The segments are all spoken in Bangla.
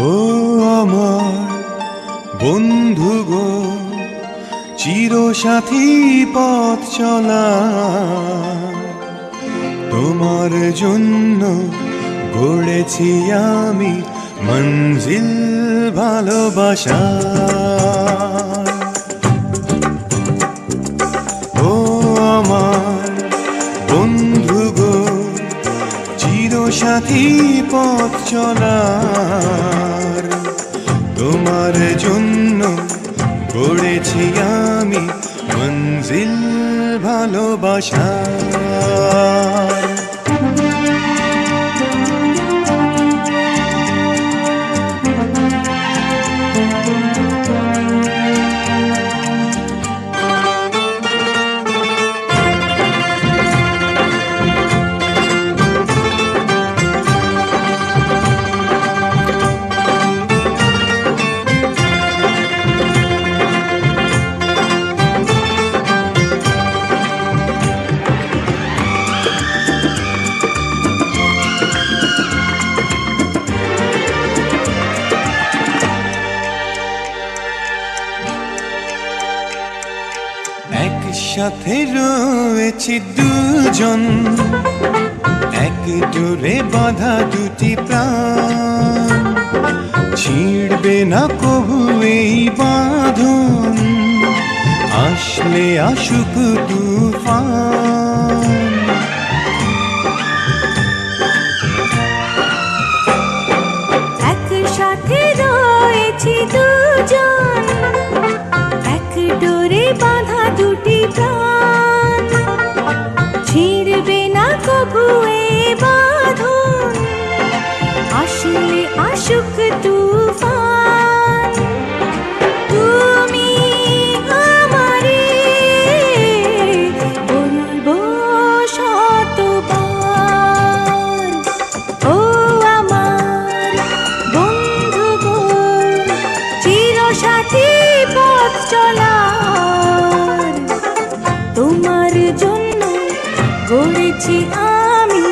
ও আমার বন্ধু গো, চিরসাথী পথ চলা। তোমার জন্য গড়েছি আমি মঞ্জিল ভালোবাসা। ও আমার বন্ধু গো, চিরসাথী পথ চলার। তোমার জন্য গড়েছি আমি মঞ্জিল ভালোবাসা। একসাথে রয়েছি দুজন। এক জোরে বাঁধা দুটি প্রাণ। ছিড়বে না কবু এই বাঁধন। আসলে আসুক তুফান। একসাথে রয়েছি দুজন। চলার। তোমার জন্য গড়েছি আমি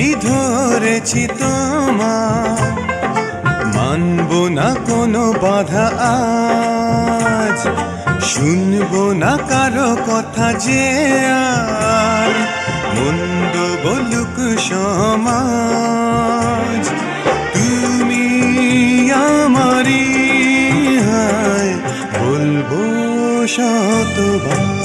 দুটি ধরেছি তোমার। মানব না কোনো বাধা আজ, শুনব না কারও কথা যে আর। মন্দ বলুক সমাজ, তুমি আমারি হায়, বলব শতবার।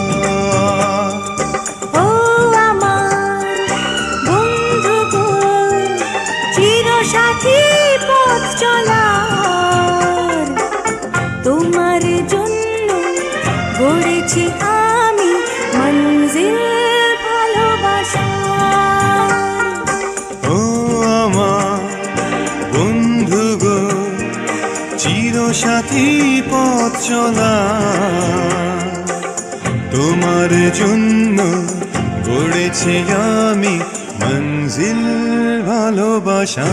তোমার জন্য গড়েছি আমি মঞ্জিল ভালোবাসা। ও আমার বন্ধু গো, চিরসাথী পথ চলা। তোমার জন্য গড়েছি আমি মঞ্জিল ভালোবাসা।